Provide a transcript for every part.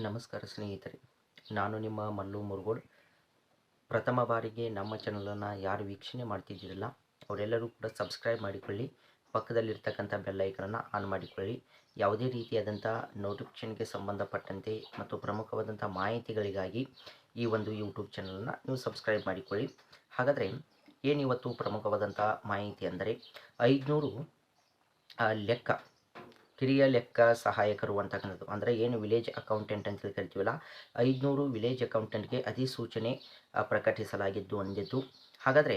ನಮಸ್ಕಾರ ಸ್ನೇಹಿತರೆ, ನಾನು ನಿಮ್ಮ ಮಲ್ಲು ಮುರುಗೋಡ್. ಪ್ರಥಮ ಬಾರಿಗೆ ನಮ್ಮ ಚಾನಲನ್ನು ಯಾರು ವೀಕ್ಷಣೆ ಮಾಡ್ತಿದ್ದೀರಲ್ಲ, ಅವರೆಲ್ಲರೂ ಕೂಡ ಸಬ್ಸ್ಕ್ರೈಬ್ ಮಾಡಿಕೊಳ್ಳಿ, ಪಕ್ಕದಲ್ಲಿರ್ತಕ್ಕಂಥ ಬೆಲ್ಲೈಕನನ್ನು ಆನ್ ಮಾಡಿಕೊಳ್ಳಿ. ಯಾವುದೇ ರೀತಿಯಾದಂಥ ನೋಟಿಫಿಕೇಷನ್ಗೆ ಸಂಬಂಧಪಟ್ಟಂತೆ ಮತ್ತು ಪ್ರಮುಖವಾದಂಥ ಮಾಹಿತಿಗಳಿಗಾಗಿ ಈ ಒಂದು ಯೂಟ್ಯೂಬ್ ಚಾನಲನ್ನು ನೀವು ಸಬ್ಸ್ಕ್ರೈಬ್ ಮಾಡಿಕೊಳ್ಳಿ. ಹಾಗಾದರೆ, ಏನಿವತ್ತು ಪ್ರಮುಖವಾದಂಥ ಮಾಹಿತಿ ಅಂದರೆ, ಐದುನೂರು ಲೆಕ್ಕ. ಹಿರಿಯ ಲೆಕ್ಕ ಸಹಾಯಕರು ಅಂತಕ್ಕಂಥದ್ದು ಅಂದರೆ ಏನು ವಿಲೇಜ್ ಅಕೌಂಟೆಂಟ್ ಅಂತ ಹೇಳಿ ಕರಿತೀವಲ್ಲ ಐದುನೂರು ವಿಲೇಜ್ ಅಕೌಂಟೆಂಟ್ಗೆ ಅಧಿಸೂಚನೆ ಪ್ರಕಟಿಸಲಾಗಿದ್ದು ಅಂದಿದ್ದು. ಹಾಗಾದರೆ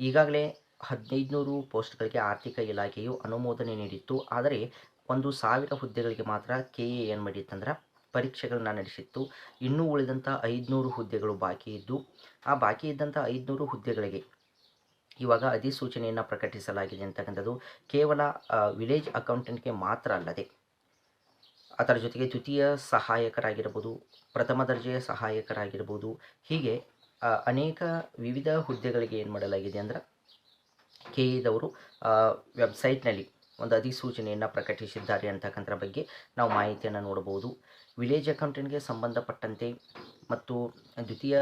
ಈಗಾಗಲೇ ಹದಿನೈದುನೂರು ಪೋಸ್ಟ್ಗಳಿಗೆ ಆರ್ಥಿಕ ಇಲಾಖೆಯು ಅನುಮೋದನೆ ನೀಡಿತ್ತು. ಆದರೆ ಒಂದು ಸಾವಿರ ಹುದ್ದೆಗಳಿಗೆ ಮಾತ್ರ ಕೆ ಎ ಏನು ಮಾಡಿತ್ತಂದ್ರೆ ಪರೀಕ್ಷೆಗಳನ್ನ ನಡೆಸಿತ್ತು. ಇನ್ನೂ ಉಳಿದಂಥ ಐದುನೂರು ಹುದ್ದೆಗಳು ಬಾಕಿ ಇದ್ದು, ಆ ಬಾಕಿ ಇದ್ದಂಥ ಐದುನೂರು ಹುದ್ದೆಗಳಿಗೆ ಇವಾಗ ಅಧಿಸೂಚನೆಯನ್ನು ಪ್ರಕಟಿಸಲಾಗಿದೆ ಅಂತಕ್ಕಂಥದ್ದು ಕೇವಲ ವಿಲೇಜ್ ಅಕೌಂಟೆಂಟ್ಗೆ ಮಾತ್ರ ಅಲ್ಲದೆ ಅದರ ಜೊತೆಗೆ ದ್ವಿತೀಯ ಸಹಾಯಕರಾಗಿರ್ಬೋದು, ಪ್ರಥಮ ದರ್ಜೆಯ ಸಹಾಯಕರಾಗಿರ್ಬೋದು, ಹೀಗೆ ಅನೇಕ ವಿವಿಧ ಹುದ್ದೆಗಳಿಗೆ ಏನು ಮಾಡಲಾಗಿದೆ ಅಂದ್ರೆ ಕೆ ಎದವರು ವೆಬ್ಸೈಟ್ನಲ್ಲಿ ಒಂದು ಅಧಿಸೂಚನೆಯನ್ನು ಪ್ರಕಟಿಸಿದ್ದಾರೆ ಅಂತಕ್ಕಂಥ ಬಗ್ಗೆ ನಾವು ಮಾಹಿತಿಯನ್ನು ನೋಡಬಹುದು. ವಿಲೇಜ್ ಅಕೌಂಟೆಂಟ್ಗೆ ಸಂಬಂಧಪಟ್ಟಂತೆ ಮತ್ತು ದ್ವಿತೀಯ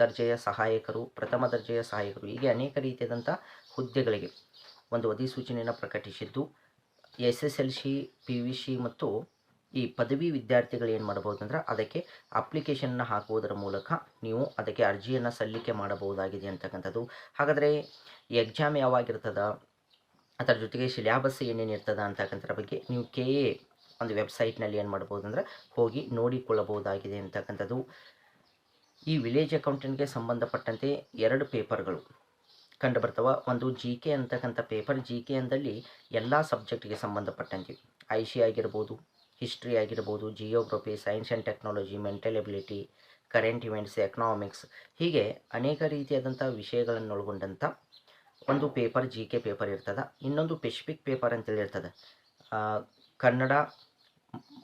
ದರ್ಜೆಯ ಸಹಾಯಕರು, ಪ್ರಥಮ ದರ್ಜೆಯ ಸಹಾಯಕರು, ಹೀಗೆ ಅನೇಕ ರೀತಿಯಾದಂಥ ಹುದ್ದೆಗಳಿಗೆ ಒಂದು ಅಧಿಸೂಚನೆಯನ್ನು ಪ್ರಕಟಿಸಿದ್ದು S S L C P V C ಮತ್ತು ಈ ಪದವಿ ವಿದ್ಯಾರ್ಥಿಗಳು ಏನು ಮಾಡಬಹುದು ಅಂದ್ರೆ ಅದಕ್ಕೆ ಅಪ್ಲಿಕೇಶನ್ನ ಹಾಕುವುದರ ಮೂಲಕ ನೀವು ಅದಕ್ಕೆ ಅರ್ಜಿಯನ್ನು ಸಲ್ಲಿಕೆ ಮಾಡಬಹುದಾಗಿದೆ ಅಂತಕ್ಕಂಥದ್ದು. ಹಾಗಾದರೆ ಎಕ್ಸಾಮ್ ಯಾವಾಗಿರ್ತದ? ಅದರ ಜೊತೆಗೆ ಸಿಲೆಬಸ್ ಏನೇನು ಇರ್ತದ ಅಂತಕ್ಕಂಥದ್ರ ಬಗ್ಗೆ ನೀವು ಕೆ ಎ ಒಂದು ವೆಬ್ಸೈಟ್ನಲ್ಲಿ ಏನು ಮಾಡ್ಬೋದು ಅಂದ್ರೆ ಹೋಗಿ ನೋಡಿಕೊಳ್ಳಬಹುದಾಗಿದೆ ಅಂತಕ್ಕಂಥದ್ದು. ಈ ವಿಲೇಜ್ ಅಕೌಂಟೆಂಟ್ಗೆ ಸಂಬಂಧಪಟ್ಟಂತೆ ಎರಡು ಪೇಪರ್ಗಳು ಕಂಡು ಬರ್ತವೆ ಒಂದು ಜಿ ಕೆ ಅಂತಕ್ಕಂಥ ಪೇಪರ್ ಜಿ ಕೆ ಅಂದಲ್ಲಿ ಎಲ್ಲ ಸಬ್ಜೆಕ್ಟ್ಗೆ ಸಂಬಂಧಪಟ್ಟಂತೆ ಐ ಸಿ ಆಗಿರ್ಬೋದು ಹಿಸ್ಟ್ರಿ ಆಗಿರ್ಬೋದು geography science and technology mental ability current events economics ಹೀಗೆ ಅನೇಕ ರೀತಿಯಾದಂಥ ವಿಷಯಗಳನ್ನು ಒಳಗೊಂಡಂಥ ಒಂದು ಪೇಪರ್ ಜಿ ಕೆ ಪೇಪರ್ ಇರ್ತದೆ. ಇನ್ನೊಂದು ಪೆಸಿಫಿಕ್ ಪೇಪರ್ ಅಂತೇಳಿ ಇರ್ತದೆ ಆ, ಕನ್ನಡ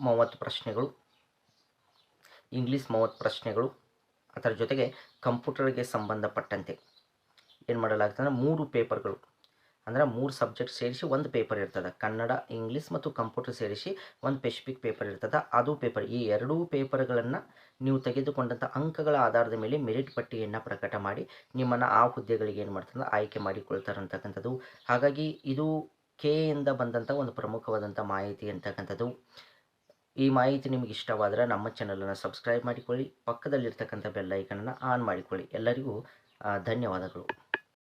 ಮೂವತ್ತು ಪ್ರಶ್ನೆಗಳು ಇಂಗ್ಲೀಷ್ ಮೂವತ್ತು ಪ್ರಶ್ನೆಗಳು, ಅದರ ಜೊತೆಗೆ ಕಂಪ್ಯೂಟರ್ಗೆ ಸಂಬಂಧಪಟ್ಟಂತೆ ಏನು ಮಾಡಲಾಗ್ತದೆ? ಅಂದ್ರೆ ಮೂರು ಪೇಪರ್ಗಳು. ಅಂದ್ರೆ ಮೂರು ಸಬ್ಜೆಕ್ಟ್ ಸೇರಿಸಿ ಒಂದು ಪೇಪರ್ ಇರ್ತದೆ. ಕನ್ನಡ ಇಂಗ್ಲೀಷ್ ಮತ್ತು ಕಂಪ್ಯೂಟರ್ ಸೇರಿಸಿ ಒಂದು ಪೆಸಿಫಿಕ್ ಪೇಪರ್ ಇರ್ತದೆ. ಅದು ಪೇಪರ್ ಈ ಎರಡೂ ಪೇಪರ್ಗಳನ್ನು ನೀವು ತೆಗೆದುಕೊಂಡಂಥ ಅಂಕಗಳ ಆಧಾರದ ಮೇಲೆ ಮೆರಿಟ್ ಪಟ್ಟಿಯನ್ನು ಪ್ರಕಟ ಮಾಡಿ ನಿಮ್ಮನ್ನು ಆ ಹುದ್ದೆಗಳಿಗೆ ಏನು ಮಾಡ್ತಾರೆ ಆಯ್ಕೆ ಮಾಡಿಕೊಳ್ತಾರೆ ಅಂತಕ್ಕಂಥದ್ದು ಹಾಗಾಗಿ ಇದು ಕೆ ಇಂದ ಬಂದಂಥ ಒಂದು ಪ್ರಮುಖವಾದಂಥ ಮಾಹಿತಿ ಅಂತಕ್ಕಂಥದ್ದು. ಈ ಮಾಹಿತಿ ನಿಮಗೆ ಇಷ್ಟವಾದರೆ ನಮ್ಮ ಚಾನಲನ್ನು ಸಬ್ಸ್ಕ್ರೈಬ್ ಮಾಡಿಕೊಳ್ಳಿ ಪಕ್ಕದಲ್ಲಿರ್ತಕ್ಕಂಥ ಬೆಲ್ಲೈಕನನ್ನು ಆನ್ ಮಾಡಿಕೊಳ್ಳಿ. ಎಲ್ಲರಿಗೂ ಧನ್ಯವಾದಗಳು.